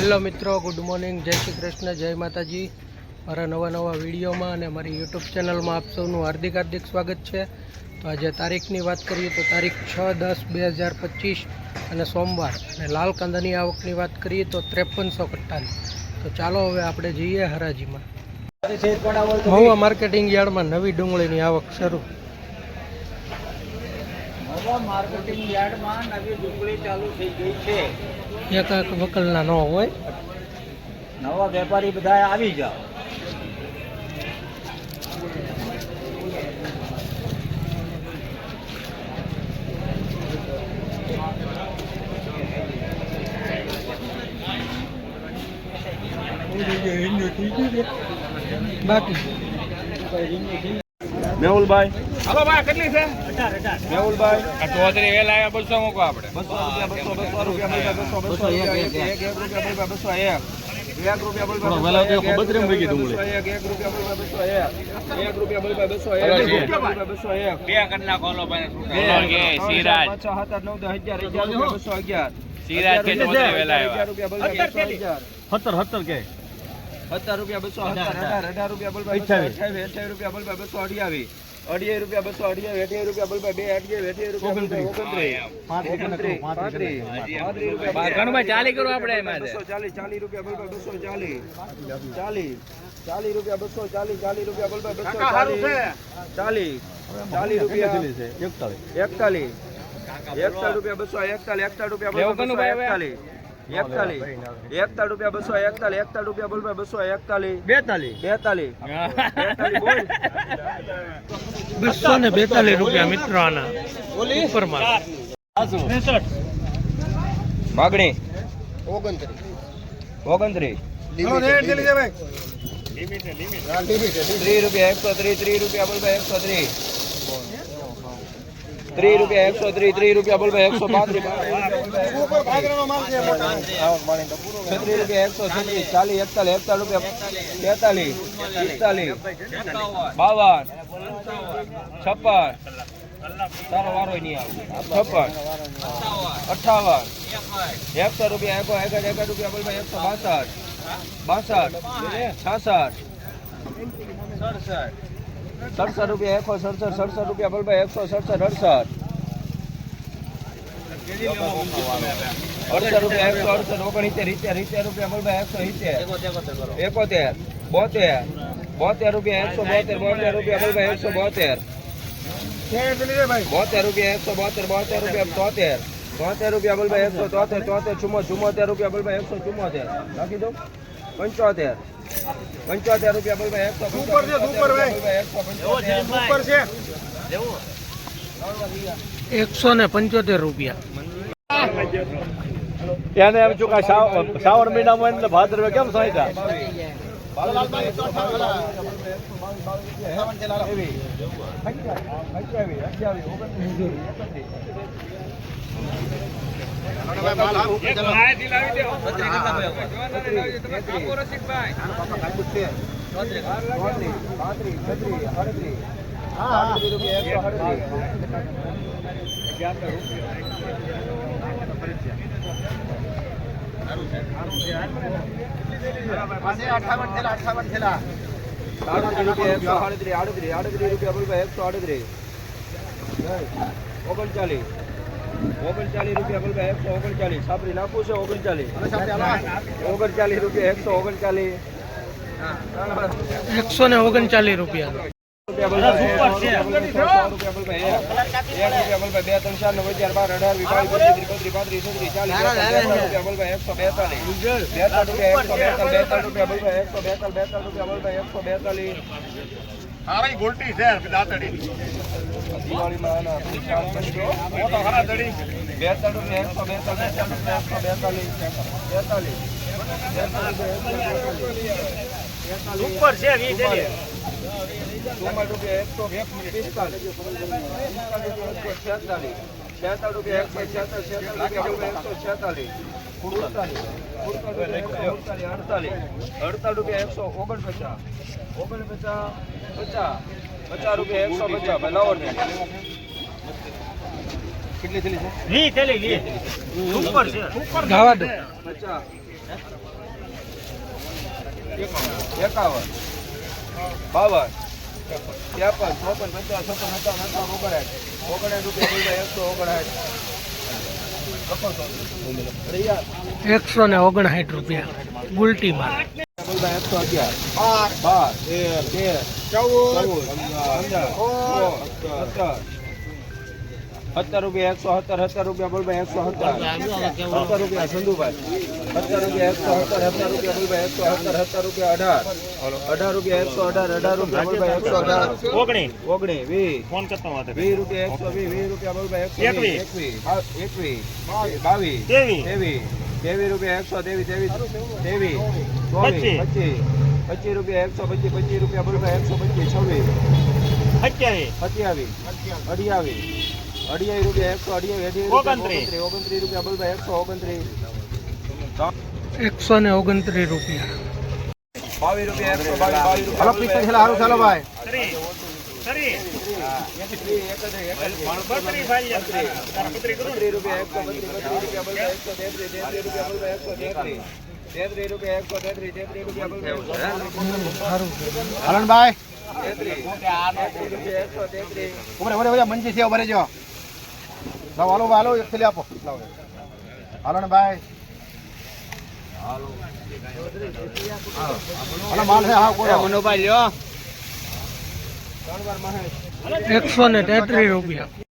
Hello મિત્રો good morning. જય શ્રી કૃષ્ણ જય માતાજી. મારા નવા નવા વિડીયોમાં અને મારી યુટ્યુબ ચેનલમાં આપ સૌનું હાર્દિક હાર્દિક સ્વાગત છે. તો આજે તારીખની વાત કરીએ તો તારીખ છ દસ બે હજાર પચીસ અને સોમવાર. અને લાલ કાંદાની આવકની વાત કરીએ તો ત્રેપનસો કટ્ટાની તો ચાલો હવે આપણે જઈએ હરાજીમાં. મહુવા માર્કેટિંગ યાર્ડમાં નવી ડુંગળીની આવક શરૂ. નવા માર્કેટિંગ યાર્ડમાં નવી ડુંગળી ચાલુ થઈ ગઈ છે. એક એક વકલના ન હોય. નવા વેપારી બધા આવી જાઓ. બાકી. મેહુલભાઈ? હલો ભાઈ કેટલી છે? મેહુલભાઈ? આ વેલા આવ્યા બસો મૂકો આપણે. બસો રૂપિયા બસો રૂપિયા બસો બસો રૂપિયા બોલ બસો એક. એક રૂપિયા બસો એક એક રૂપિયા બસો એક એક રૂપિયા બસો એક. એક રૂપિયા બસો એક બે કરી નાખો ભાઈ સિરાજ. છ, સાત, આઠ, નવ, દસ, અગિયાર અગિયાર રૂપિયા બસો અગિયાર. સિરાજ કે ચોતરી વેલા આવ્યા. રૂપિયા બોલ બસો અગિયાર. સત્તર સત્તર કે. સત્તર રૂપિયા બસો અઢાર અઢાર રૂપિયા બોલ બસો અઠાવી અઠ્યાવીસ રૂપિયા બોલ બસો અઠ્યાવીસ અઢીયાવીસ રૂપિયા બસો અઢીયાવીસ અઠ્યાવીસ રૂપિયા બોલ બે અઠ્યાવીસ અઠ્યાવીસ રૂપિયા ઓગણત્રીસ. ઓગણત્રીસ. ચાલી કરો આપણે બસો ચાલીસ ચાલીસ રૂપિયા બોલ બસો ચાલીસ ચાલીસ ચાલીસ. રૂપિયા બસો ચાલીસ ચાલીસ રૂપિયા બોલ બસો ચાલીસ. ચાલીસ. ચાલીસ રૂપિયા. એકતાલીસ. એકતાલીસ. એકતાલીસ રૂપિયા બસો એકતાલીસ એકતાલીસ રૂપિયા એકતાલીસ. એકતાલીસ. એકતાલીસ રૂપિયા બસો એકતાલીસ એકતાલીસ રૂપિયા બોલ બસો એકતાલીસ. બેતાલીસ. બેતાલીસ. બેતાલીસ બસો ને બેતાલીસ રૂપિયા મિત્રો આના માગણી. ઓગણત્રીસ. ત્રીસ રૂપિયા એકસો ત્રીસ ત્રીસ રૂપિયા બોલ ભાઈ એકસો ત્રીસ. ત્રીસ રૂપિયા એકસો ત્રીસ ત્રીસ રૂપિયા બોલ ભાઈ એકસો પાંત્રીસ. છત્રીસ રૂપિયા એકસો છત્રીસ ચાલીસ એકતાલીસ એકતાલીસ રૂપિયા બેતાલીસ પિસ્તાલીસ બાવન છપ્પન. તારો વારો નહીં આવે. છપ્પન અઠાવન એકસો રૂપિયા એકો એક એક રૂપિયા બોલ ભાઈ એકસો બાસઠ બાસઠ છાસઠ સડસઠ. રૂપિયા એકસો સડસઠ સડસઠ રૂપિયા બોલ ભાઈ એકસો સડસઠ અડસઠ. અડસઠ રૂપિયા એકસો અડસઠ ઓગણીતેર ઇત્તેર ઇત્તેર રૂપિયા બોલ એકસો ઇત્તેર એકોતેર. બોતેર. બોતેર રૂપિયા એકસો બોતેર બોતેર રૂપિયા બોલ એકસો બોતેર. બોતેર રૂપિયા એકસો બોતેર બોતેર રૂપિયા તોતેર. તોતેર રૂપિયા બોલ એકસો તોતેર તોતેર ચુમ્મો ચુમ્મોતેર રૂપિયા બોલ એકસો ચુમ્મોતેર. રાખી દો પંચોતેર. પંચોતેર રૂપિયા બોલ ભાઈ એકસો પંચોતેર એકસો પંચોતેર. એકસો ને પંચોતેર રૂપિયા. એને એમ છું કે શ્રાવણ મહિનામાં એટલે ભાદરવે કેમ રૂપિયા. એકસો આડત્રીસ આડત્રીસ આડત્રીસ રૂપિયા બોલ ભાઈ એકસો આડત્રીસ ઓગણચાલીસ ઓગણચાલીસ રૂપિયા બોલ ભાઈ એકસો ઓગણચાલીસ સાપરી નાખવું છે ઓગણચાલીસ ઓગણચાલીસ રૂપિયા એકસો ઓગણચાલીસ એકસો ને ઓગણચાલીસ રૂપિયા રૂપિયા બોલ ભાઈ સો રૂપિયા બોલ ભાઈ એક. એક રૂપિયા બોલ ભાઈ બે ત્રણ ચાર નવ અગિયાર બાર અઢાર વીસ બાવીસ પચીસ ત્રીસ બત્રીસ પાંત્રીસ છત્રીસ ચાલીસ બેતાલીસ રૂપિયા એકસો બેતાલીસ બેતાલીસ રૂપિયા એકસો બેતાલીસ બેતાલીસ રૂપિયા બોલ ભાઈ એકસો બેતાલીસ બેતાલીસ રૂપિયા બોલ ભાઈ એકસો બેતાલીસ દિવાળીમાં. બેતાલીસ એકસો બેતાલીસ એકસો બેતાલીસ બેતાલીસ ઉપર છે વી ચુમ્માલીસ રૂપિયા એકસો પિસ્તાલીસ છેતાલીસ એકસો છેતાલીસ છેતાલીસ રૂપિયા એકસો છેતાલીસ અડતાલીસ રૂપિયા એકસો ઓગણપચાસ ઓગણપચાસ પચાસ રૂપિયા એકસો પચાસ લાવો ને કેટલી થેલી છે વી થેલી વી ઉપર છે બાવન ત્રેપન ચોપન પચાસ છપ્પન સત્તાવન અઠાવન ઓગણસાઠ ઓગણસાઠ રૂપિયા એકસો ઓગણસાઠ એકસો ને ઓગણસાઠ રૂપિયા. ગુલટી માં એકસો અગિયાર બાર, તેર તેર ચૌદ, પંદર સત્તર સત્તર રૂપિયા એકસો સત્તર સત્તર રૂપિયા બોલભાઈ એકસો સત્તર. સત્તર રૂપિયા સંધુભાઈ. સત્તર રૂપિયા એકસો સત્તર સત્તર રૂપિયા બોલભાઈ એકસો સત્તર સત્તર રૂપિયા અઢાર. અઢાર રૂપિયા એકસો અઢાર અઢાર રૂપિયા બોલભાઈ એકસો અઢાર. ઓગણી. ઓગણી વીસ. ફોન કરતો વીસ રૂપિયા એકસો વીસ વીસ રૂપિયા બોલભાઈ એકસો એકવીસ. એકવીસ. બાવીસ. તેવીસ. તેવીસ તેવીસ રૂપિયા એકસો તેવીસ તેવીસ તેવીસ ચોવીસ. પચીસ. પચીસ. પચીસ રૂપિયા એકસો પચીસ પચીસ રૂપિયા બોલભાઈ એકસો પચીસ છવ્વીસ. અઠ્યાવીસ અઠ્યાવીસ અઢિયાવીસ. અઢિયાવીસ રૂપિયા એકસો અઢિયાવીસ ઓગણત્રીસ. ઓગણત્રીસ રૂપિયા બોલભાઈ એકસો ઓગણત્રીસ. એકસો ને ઓગણત્રીસ રૂપિયા. બાવીસ રૂપિયા એકસો બાવીસ બાવીસ રૂપિયા. ચાલો ભાઈ. હરણભાઈ મંજી છે ઉભરે જો. લાવ હાલો હાલો એક થેલી આપો. લાવ ભાઈ. હાલો માલ છે હા કોઈ મનોભાઈ લ્યો. એકસો ને તેત્રીસ રૂપિયા.